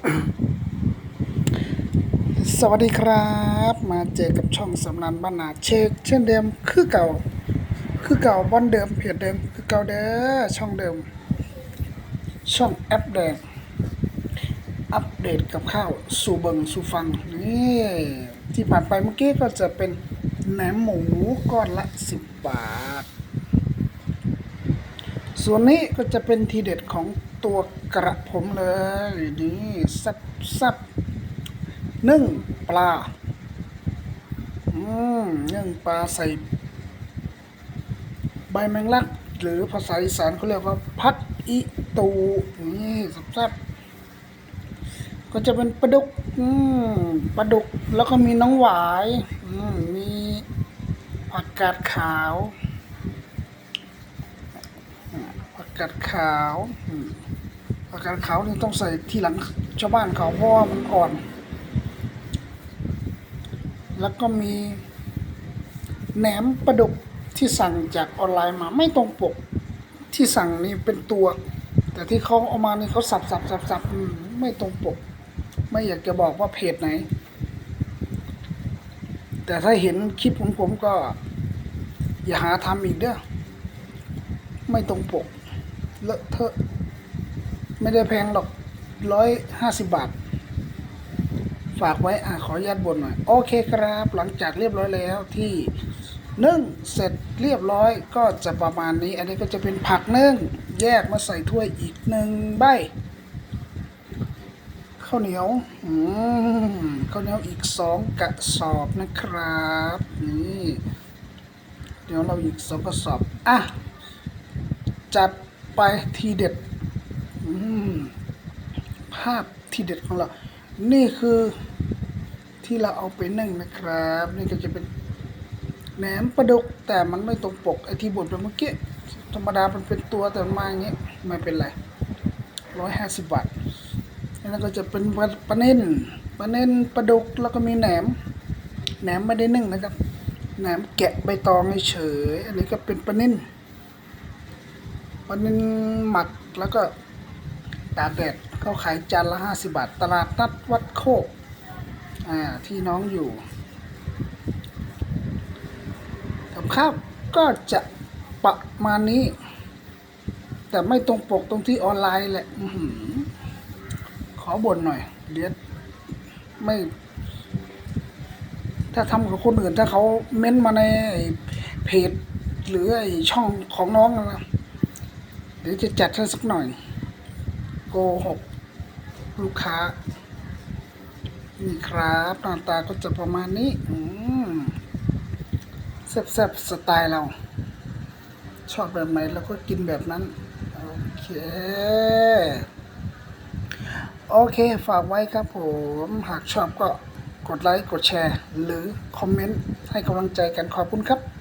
สวัสดีครับ มาเจอกับช่องสำนันบ้านนาเช็คเช่นเดิมคือเก่า คือเก่าบอนเดิมเพจเดิมคือเก่าเด้อช่องเดิม ช่องแอปแดงอัปเดตกับข้าวสู่เบิงสู่ฟังนี่ที่ผ่านไปเมื่อกี้ก็จะเป็นแหนมหมูก้อนละสิบบาท ส่วนนี้ก็จะเป็นทีเด็ดของตัวกระผมเลย นี่ซับซับนึ่งปลา อืมนึ่งปลาใส่ ใบแมงลัก หรือภาษาอีสานเขาเรียกว่า พัดอีตู นี่ซับซับก็จะเป็นปลาดุก อืมปลาดุก แล้วก็มีน้องหวาย อืมมีผักกาดขาว ผั กกาดขาวผักกาดขาวนี่ต้องใส่ที่หลังชาวบ้านเขาเพราะว่ามันอ่อน แล้วก็มีแหนมปลาดุกที่สั่งจากออนไลน์มาไม่ตรงปกที่สั่งนี่เป็นตัว แต่ที่เขาเอามานี่เขาสับสับสับสับไม่ตรงปก ไม่อยากจะบอกว่าเพจไหน แต่ถ้าเห็นคลิปของผมก็ อย่าหาทำอีกเด้อไม่ตรงปก เลอะเทอะไม่ได้แพงหรอกร้อยห้าสิบบาท ฝากไว้อะขออนุญาตบนหน่อย โอเคครับ หลังจากเรียบร้อยแล้วที่นึ่งเสร็จเรียบร้อยก็จะประมาณนี้ อันนี้ก็จะเป็นผักนึ่งแยกมาใส่ถ้วยอีกหนึ่งใบข้าวเหนียวอืมข้าวเหนียวอีกสองกระสอบนะครับนี่เดี๋ยวเราอีกสองกระสอบอะจัด ไปทีเด็ดภาพทีเด็ดของเรา นี่คือที่เราเอาไปนึ่งนะครับ นี่ก็จะเป็นแหนมปลาดุกแต่มันไม่ตรงปกไอที่บดไปเมื่อกี้ธรรมดามันเป็นตัวแต่มันมาอย่างเงี้ยไม่เป็นไรร้อยห้าสิบบาทแล้วก็จะเป็นปลาปลาเน้นปลาเน้นปลาดุกแล้วก็มีแหนม แหนมไม่ได้นึ่งนะครับ แหนมแกะใบตองเฉย อันนี้ก็เป็นปลาเน้น วันนึงหมักแล้วก็ตากแดดเขาขายจานละห้าสิบาท ตลาดนัดวัดโคกอ่าที่น้องอยู่กับข้าวก็จะประมาณนี้ แต่ไม่ตรงปกตรงที่ออนไลน์แหละอืขอบ่นหน่อยเดี๋ยวไม่ ถ้าทำกับคนอื่นถ้าเขาเม้นมาในเพจหรือไอช่องของน้องนะ เดี๋ยวจะจัดให้สักหน่อย โกหกลูกค้า นี่ครับหน้าตาก็จะประมาณนี้อืมแซ่บๆสไตล์เรา ชอบแบบไหนเราก็กินแบบนั้น โอเค โอเค ฝากไว้ครับผม หากชอบก็กดไลค์ กดแชร์ หรือคอมเมนต์ให้กำลังใจกันขอบคุณครับ